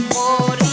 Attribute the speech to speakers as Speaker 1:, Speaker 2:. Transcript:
Speaker 1: পরে